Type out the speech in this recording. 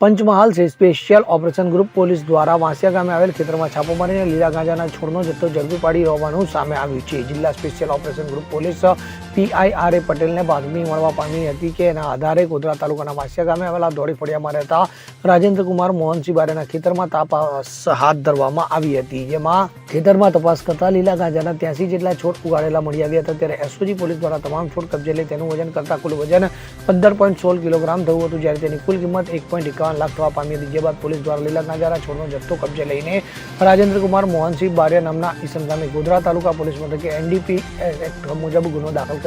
પંચમહાલ છે. Special operation group police દ્વારા વાંસિયા ગામે આવેલ ખેતરમાં છાપો મારીને લીલા ગાંજાના છોડનો જથ્થો ઝડપી પાડી હોવાનું સામે આવ્યું છે. જિલ્લા special operation group police P I R A પટેલને બાતમી મળવા પામી હતી કે એના આધારે ગોધરા તાલુકાના માસિયા ગામે આવેલા દોડી ફળિયામાં રહેતા રાજેન્દ્રકુમાર મોહનસિંહ બારેના ખેતરમાં તપાસ હાથ ધરવામાં આવી હતી. જેમાં ખેતરમાં તપાસ કરતા લીલા ગાંજાના ત્યાંસી જેટલા છોડ ઉગાડેલા મળી આવ્યા હતા. ત્યારે એસઓજી પોલીસ દ્વારા તમામ છોડ કબજે લઈ તેનું વજન કરતા કુલ વજન પંદર પોઈન્ટ સોળ કિલોગ્રામ થયું હતું. જ્યારે તેની કુલ કિંમત એક પોઈન્ટ એકાવન લાખ થવા પામી હતી. જે બાદ પોલીસ દ્વારા લીલા ગાંજાના છોડનો જથ્થો કબજે લઈને રાજેન્દ્રકુમાર મોહનસિંહ બારિયા નામના ઈસમ સામે ગોધરા તાલુકા પોલીસ મથકે એનડીપી એક્ટ મુજબ ગુનો દાખલ